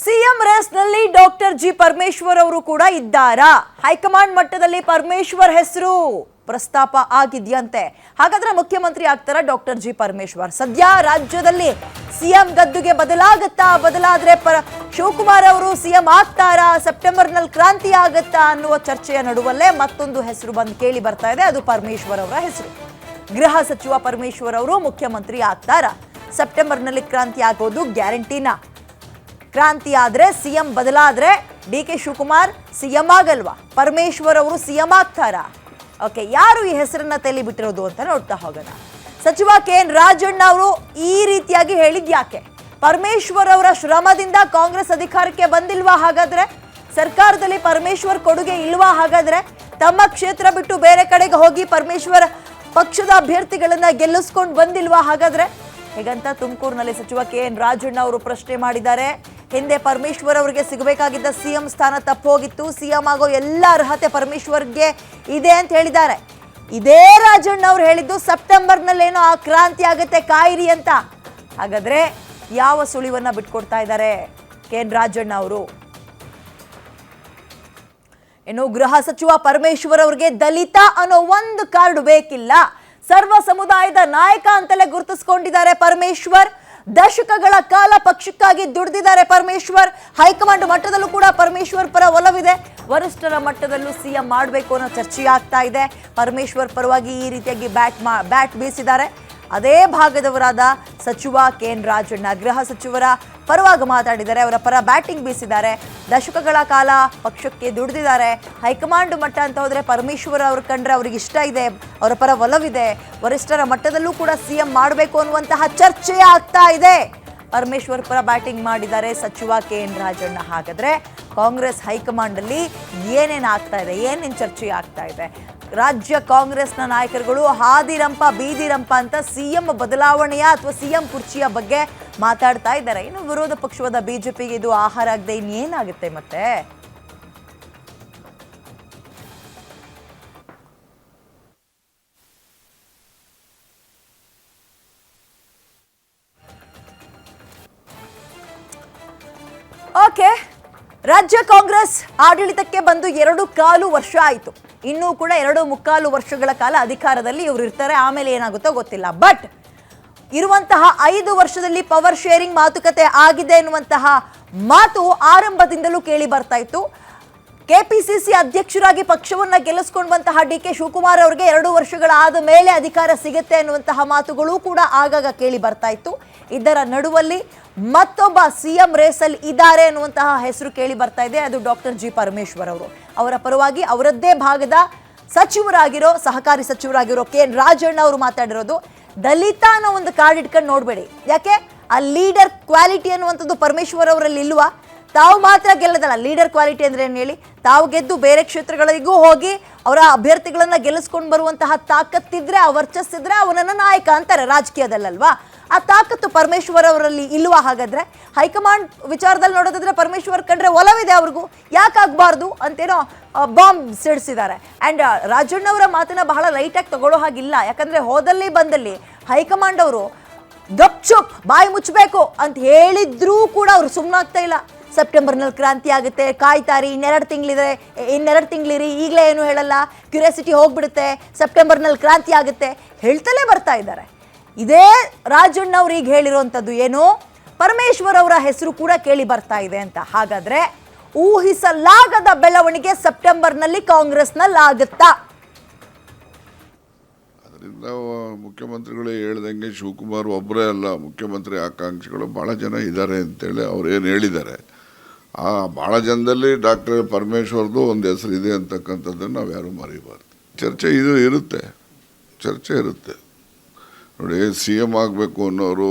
CM ರೇಸ್ನಲ್ಲಿ doctor G Parameshwar ಅವರು ಕೂಡ ಇದ್ದಾರಾ? ಹೈಕಮಾಂಡ್ ಮಟ್ಟದಲ್ಲಿ ಪರಮೇಶ್ವರ್ ಹೆಸರು ಪ್ರಸ್ತಾಪ ಆಗಿದೆಯಂತೆ. ಹಾಗಾದ್ರೆ ಮುಖ್ಯಮಂತ್ರಿ ಆಗ್ತಾರ ಡಾಕ್ಟರ್ ಜಿ ಪರಮೇಶ್ವರ್? ಸದ್ಯ ರಾಜ್ಯದಲ್ಲಿ ಸಿಎಂ ಗದ್ದುಗೆ ಬದಲಾಗತ್ತಾ ಬದಲಾದ್ರೆ ಪರ ಶಿವಕುಮಾರ್ ಅವರು ಸಿಎಂ ಆಗ್ತಾರಾ? ಸೆಪ್ಟೆಂಬರ್ನಲ್ಲಿ ಕ್ರಾಂತಿ ಆಗತ್ತಾ ಅನ್ನುವ ಚರ್ಚೆಯ ನಡುವಲ್ಲೇ ಮತ್ತೊಂದು ಹೆಸರು ಬಂದು ಕೇಳಿ ಬರ್ತಾ ಇದೆ. ಅದು ಪರಮೇಶ್ವರ್ ಅವರ ಹೆಸರು. ಗೃಹ ಸಚಿವ ಪರಮೇಶ್ವರ್ ಅವರು ಮುಖ್ಯಮಂತ್ರಿ ಆಗ್ತಾರಾ? ಸೆಪ್ಟೆಂಬರ್ನಲ್ಲಿ ಕ್ರಾಂತಿ ಆಗೋದು ಗ್ಯಾರಂಟಿನಾ? ಕ್ರಾಂತಿ ಆದ್ರೆ, ಸಿಎಂ ಬದಲಾದರೆ ಡಿ ಕೆ ಶಿವಕುಮಾರ್ ಸಿಎಂ ಆಗಲ್ವಾ? ಪರಮೇಶ್ವರ್ ಅವರು ಸಿಎಂ ಆಗ್ತಾರಾ? ಓಕೆ, ಯಾರು ಈ ಹೆಸರನ್ನ ತಲೆ ಬಿಟ್ಟಿರೋದು ಅಂತ ನೋಡ್ತಾ ಹೋಗೋಣ. ಸಚಿವ ಕೆ. ಎನ್. ರಾಜಣ್ಣ ಅವರು ಈ ರೀತಿಯಾಗಿ ಹೇಳಿದ್ಯಾಕೆ ಪರಮೇಶ್ವರ್ ಅವರ ಶ್ರಮದಿಂದ ಕಾಂಗ್ರೆಸ್ ಅಧಿಕಾರಕ್ಕೆ ಬಂದಿಲ್ವಾ ಹಾಗಾದ್ರೆ? ಸರ್ಕಾರದಲ್ಲಿ ಪರಮೇಶ್ವರ್ ಕೊಡುಗೆ ಇಲ್ವಾ ಹಾಗಾದ್ರೆ? ತಮ್ಮ ಕ್ಷೇತ್ರ ಬಿಟ್ಟು ಬೇರೆ ಕಡೆಗೆ ಹೋಗಿ ಪರಮೇಶ್ವರ್ ಪಕ್ಷದ ಅಭ್ಯರ್ಥಿಗಳನ್ನ ಗೆಲ್ಲಿಸ್ಕೊಂಡು ಬಂದಿಲ್ವಾ ಹಾಗಾದ್ರೆ? ಹೇಗಂತ ತುಮಕೂರಿನಲ್ಲಿ ಸಚಿವ ಕೆ. ಎನ್. ರಾಜಣ್ಣ ಅವರು ಪ್ರಶ್ನೆ ಮಾಡಿದ್ದಾರೆ. ಹಿಂದೆ ಪರಮೇಶ್ವರ್ ಅವರಿಗೆ ಸಿಗಬೇಕಾಗಿದ್ದ ಸಿಎಂ ಸ್ಥಾನ ತಪ್ಪೋಗಿತ್ತು. ಸಿಎಂ ಆಗೋ ಎಲ್ಲ ಅರ್ಹತೆ ಪರಮೇಶ್ವರ್ಗೆ ಇದೆ ಅಂತ ಹೇಳಿದ್ದಾರೆ. ಇದೇ ರಾಜಣ್ಣ ಅವ್ರು ಹೇಳಿದ್ದು ಸೆಪ್ಟೆಂಬರ್ನಲ್ಲೇನೋ ಆ ಕ್ರಾಂತಿ ಆಗುತ್ತೆ ಕಾಯಿರಿ ಅಂತ. ಹಾಗಾದ್ರೆ ಯಾವ ಸುಳಿವನ್ನ ಬಿಟ್ಕೊಡ್ತಾ ಇದ್ದಾರೆ ಕೆ ಎನ್ ರಾಜಣ್ಣ ಅವರು? ಇನ್ನು ಗೃಹ ಸಚಿವ ಪರಮೇಶ್ವರ್ ಅವ್ರಿಗೆ ದಲಿತ ಅನ್ನೋ ಒಂದು ಕಾರ್ಡ್ ಬೇಕಿಲ್ಲ. ಸರ್ವ ಸಮುದಾಯದ ನಾಯಕ ಅಂತಲೇ ಗುರುತಿಸ್ಕೊಂಡಿದ್ದಾರೆ ಪರಮೇಶ್ವರ್. ದಶಕಗಳ ಕಾಲ ಪಕ್ಷಕ್ಕಾಗಿ ದುಡಿದಿದ್ದಾರೆ ಪರಮೇಶ್ವರ್. ಹೈಕಮಾಂಡ್ ಮಟ್ಟದಲ್ಲೂ ಕೂಡ ಪರಮೇಶ್ವರ್ ಪರ ಒಲವಿದೆ. ವರಿಷ್ಠರ ಮಟ್ಟದಲ್ಲೂ ಸಿಎಂ ಮಾಡಬೇಕು ಅನ್ನೋ ಚರ್ಚೆ ಆಗ್ತಾ ಇದೆ. ಪರಮೇಶ್ವರ್ ಪರವಾಗಿ ಈ ರೀತಿಯಾಗಿ ಬ್ಯಾಟ್ ಮಾ, ಬ್ಯಾಟ್ ಬೀಸಿದ್ದಾರೆ. ಅದೇ ಭಾಗದವರಾದ ಸಚಿವ ಕೆ ಎನ್ ರಾಜಣ್ಣ, ಗೃಹ ಸಚಿವರ ಪರವಾಗಿ ಮಾತಾಡಿದ್ದಾರೆ ಅವರ ಪರ ಬ್ಯಾಟಿಂಗ್ ಬೀಸಿದ್ದಾರೆ. ದಶಕಗಳ ಕಾಲ ಪಕ್ಷಕ್ಕೆ ದುಡಿದಿದ್ದಾರೆ. ಹೈಕಮಾಂಡ್ ಮಟ್ಟ ಅಂತ ಹೋದರೆ ಪರಮೇಶ್ವರ್ ಅವ್ರ ಕಂಡ್ರೆ ಅವ್ರಿಗೆ ಇಷ್ಟ ಇದೆ, ಅವರ ಪರ ಒಲವಿದೆ. ವರಿಷ್ಠರ ಮಟ್ಟದಲ್ಲೂ ಕೂಡ ಸಿಎಂ ಮಾಡಬೇಕು ಅನ್ನುವಂತಹ ಚರ್ಚೆ ಆಗ್ತಾ ಇದೆ. ಪರಮೇಶ್ವರ್ ಪರ ಬ್ಯಾಟಿಂಗ್ ಮಾಡಿದ್ದಾರೆ ಸಚಿವ ಕೆ ಎನ್ ರಾಜಣ್ಣ. ಹಾಗಾದರೆ ಕಾಂಗ್ರೆಸ್ ಹೈಕಮಾಂಡಲ್ಲಿ ಏನೇನ್ ಆಗ್ತಾ ಇದೆ, ಏನೇನು ಚರ್ಚೆ ಆಗ್ತಾ ಇದೆ? ರಾಜ್ಯ ಕಾಂಗ್ರೆಸ್ನ ನಾಯಕರುಗಳು ಹಾದಿರಂಪ, ಬೀದಿರಂಪ ಅಂತ ಸಿಎಂ ಬದಲಾವಣೆಯ ಅಥವಾ ಸಿಎಂ ಕುರ್ಚಿಯ ಬಗ್ಗೆ ಮಾತಾಡ್ತಾ ಇದ್ದಾರೆ. ಇನ್ನು ವಿರೋಧ ಪಕ್ಷವಾದ ಬಿಜೆಪಿಗೆ ಇದು ಆಹಾರ ಆಗದೆ ಇನ್ನೇನಾಗುತ್ತೆ ಮತ್ತೆ? ಓಕೆ. ರಾಜ್ಯ ಕಾಂಗ್ರೆಸ್ ಆಡಳಿತಕ್ಕೆ ಬಂದು ಎರಡು ಕಾಲು ವರ್ಷ ಆಯಿತು. ಇನ್ನೂ ಕೂಡ ಎರಡು ಮುಕ್ಕಾಲು ವರ್ಷಗಳ ಕಾಲ ಅಧಿಕಾರದಲ್ಲಿ ಇವರು ಇರ್ತಾರೆ. ಆಮೇಲೆ ಏನಾಗುತ್ತೋ ಗೊತ್ತಿಲ್ಲ. ಬಟ್ ಇರುವಂತಹ ಐದು ವರ್ಷದಲ್ಲಿ ಪವರ್ ಶೇರಿಂಗ್ ಮಾತುಕತೆ ಆಗಿದೆ ಎನ್ನುವಂತಹ ಮಾತು ಆರಂಭದಿಂದಲೂ ಕೇಳಿ ಬರ್ತಾ ಇತ್ತು. ಕೆಪಿಸಿಸಿ ಅಧ್ಯಕ್ಷರಾಗಿ ಪಕ್ಷವನ್ನ ಗೆಲ್ಲಿಸ್ಕೊಂಡಂತಹ ಡಿ ಕೆ ಶಿವಕುಮಾರ್ ಅವರಿಗೆ ಎರಡು ವರ್ಷಗಳಾದ ಮೇಲೆ ಅಧಿಕಾರ ಸಿಗುತ್ತೆ ಅನ್ನುವಂತಹ ಮಾತುಗಳು ಕೂಡ ಆಗಾಗ ಕೇಳಿ ಬರ್ತಾ ಇತ್ತು. ಇದರ ನಡುವಲ್ಲಿ ಮತ್ತೊಬ್ಬ ಸಿಎಂ ರೇಸಲ್ಲಿ ಇದ್ದಾರೆ ಅನ್ನುವಂತಹ ಹೆಸರು ಕೇಳಿ ಬರ್ತಾ ಇದೆ. ಅದು ಡಾಕ್ಟರ್ ಜಿ ಪರಮೇಶ್ವರ್ ಅವರು. ಅವರ ಪರವಾಗಿ ಅವರದ್ದೇ ಭಾಗದ ಸಚಿವರಾಗಿರೋ, ಸಹಕಾರಿ ಸಚಿವರಾಗಿರೋ ಕೆ ಎನ್ ರಾಜಣ್ಣ ಅವರು ಮಾತಾಡಿರೋದು. ದಲಿತ ಅನ್ನೋ ಒಂದು ಕಾರ್ಡ್ ಇಟ್ಕೊಂಡು ನೋಡಬೇಡಿ. ಯಾಕೆ? ಆ ಲೀಡರ್ ಕ್ವಾಲಿಟಿ ಅನ್ನುವಂಥದ್ದು ಪರಮೇಶ್ವರ್ ಅವರಲ್ಲಿ ಇಲ್ವಾ? ತಾವು ಮಾತ್ರ ಗೆಲ್ಲದಲ್ಲ. ಲೀಡರ್ ಕ್ವಾಲಿಟಿ ಅಂದ್ರೆ ಏನು ಹೇಳಿ? ತಾವು ಗೆದ್ದು ಬೇರೆ ಕ್ಷೇತ್ರಗಳಿಗೂ ಹೋಗಿ ಅವರ ಅಭ್ಯರ್ಥಿಗಳನ್ನ ಗೆಲ್ಲಿಸ್ಕೊಂಡು ಬರುವಂತಹ ತಾಕತ್ತಿದ್ರೆ, ಆ ವರ್ಚಸ್ಸಿದ್ರೆ ಅವನನ್ನ ನಾಯಕ ಅಂತಾರೆ ರಾಜಕೀಯದಲ್ಲಲ್ವಾ? ಆ ತಾಕತ್ತು ಪರಮೇಶ್ವರ್ ಅವರಲ್ಲಿ ಇಲ್ವಾ ಹಾಗಾದ್ರೆ? ಹೈಕಮಾಂಡ್ ವಿಚಾರದಲ್ಲಿ ನೋಡೋದಾದ್ರೆ ಪರಮೇಶ್ವರ್ ಕಂಡ್ರೆ ಒಲವಿದೆ ಅವ್ರಿಗೂ. ಯಾಕಾಗಬಾರ್ದು ಅಂತೇನೋ ಬಾಂಬ್ ಸಿಡಿಸಿದ್ದಾರೆ. ಆ್ಯಂಡ್ ರಾಜಣ್ಣವರ ಮಾತನ್ನ ಬಹಳ ಲೈಟಾಗಿ ತಗೊಳ್ಳೋ ಹಾಗಿಲ್ಲ. ಯಾಕಂದ್ರೆ ಹೋದಲ್ಲಿ ಬಂದಲ್ಲಿ ಹೈಕಮಾಂಡ್ ಅವರು ಗಪ್ಚುಪ್ ಬಾಯಿ ಮುಚ್ಚಬೇಕು ಅಂತ ಹೇಳಿದ್ರೂ ಕೂಡ ಅವರು ಸುಮ್ಮನಾಗ್ತಾ ಇಲ್ಲ. ಸೆಪ್ಟೆಂಬರ್ನಲ್ಲಿ ಕ್ರಾಂತಿ ಆಗುತ್ತೆ. ಕಾಯ್ತಾರಿ, ಇನ್ನೆರಡು ತಿಂಗಳಿದೆ ಇನ್ನೆರಡು ತಿಂಗಳಿರಿ, ಈಗಲೇ ಏನು ಹೇಳಲ್ಲ. ಕ್ಯೂರಿಯಾಸಿಟಿ ಹೋಗ್ಬಿಡುತ್ತೆ. ಸೆಪ್ಟೆಂಬರ್ನಲ್ಲಿ ಕ್ರಾಂತಿ ಆಗುತ್ತೆ. ಹೇಳ್ತಲೇ ಬರ್ತಾ ಇದ್ದಾರೆ. ಇದೇ ರಾಜಣ್ಣ ಅವ್ರು ಈಗ ಹೇಳಿರುವಂಥದ್ದು ಏನು? ಪರಮೇಶ್ವರ್ ಅವರ ಹೆಸರು ಕೂಡ ಕೇಳಿ ಬರ್ತಾ ಇದೆ ಅಂತ. ಹಾಗಾದ್ರೆ ಊಹಿಸಲಾಗದ ಬೆಳವಣಿಗೆ ಸೆಪ್ಟೆಂಬರ್ನಲ್ಲಿ ಕಾಂಗ್ರೆಸ್ನಲ್ಲಿ ಆಗುತ್ತಾ? ಅದರಿಂದ ಮುಖ್ಯಮಂತ್ರಿಗಳು ಹೇಳ್ದಂಗೆ ಶಿವಕುಮಾರ್ ಒಬ್ಬರೇ ಅಲ್ಲ. ಮುಖ್ಯಮಂತ್ರಿ ಆಕಾಂಕ್ಷಿಗಳು ಭಾಳ ಜನ ಇದ್ದಾರೆ ಅಂತೇಳಿ ಅವ್ರು ಏನು ಹೇಳಿದ್ದಾರೆ. ಆ ಭಾಳ ಜನದಲ್ಲಿ ಡಾಕ್ಟರ್ ಪರಮೇಶ್ವರ್ದು ಒಂದು ಹೆಸರು ಇದೆ ಅಂತಕ್ಕಂಥದ್ದನ್ನು ನಾವು ಯಾರೂ ಮರಿಬಾರ್ದು. ಚರ್ಚೆ ಇದು ಇರುತ್ತೆ. ಚರ್ಚೆ ಇರುತ್ತೆ. ನೋಡಿ, ಸಿ ಎಂ ಆಗಬೇಕು ಅನ್ನೋರು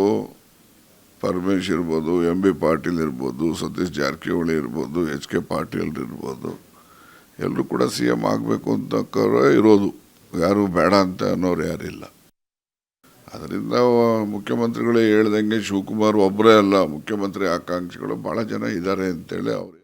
ಪರಮೇಶ್ ಇರ್ಬೋದು ಎಂ ಬಿ ಪಾಟೀಲ್ ಇರ್ಬೋದು, ಸತೀಶ್ ಜಾರಕಿಹೊಳಿ ಇರ್ಬೋದು, ಎಚ್ ಕೆ ಪಾಟೀಲ್ ಇರ್ಬೋದು ಎಲ್ಲರೂ ಕೂಡ ಸಿ ಎಂ ಆಗಬೇಕು ಅಂತ ಇರೋದು. ಯಾರು ಬೇಡ ಅಂತ ಅನ್ನೋರು ಯಾರಿಲ್ಲ. ಅದರಿಂದ ಮುಖ್ಯಮಂತ್ರಿಗಳು ಹೇಳ್ದಂಗೆ ಶಿವಕುಮಾರ್ ಒಬ್ಬರೇ ಅಲ್ಲ ಮುಖ್ಯಮಂತ್ರಿ ಆಕಾಂಕ್ಷಿಗಳು ಭಾಳ ಜನ ಇದ್ದಾರೆ ಅಂತೇಳಿ ಅವ್ರು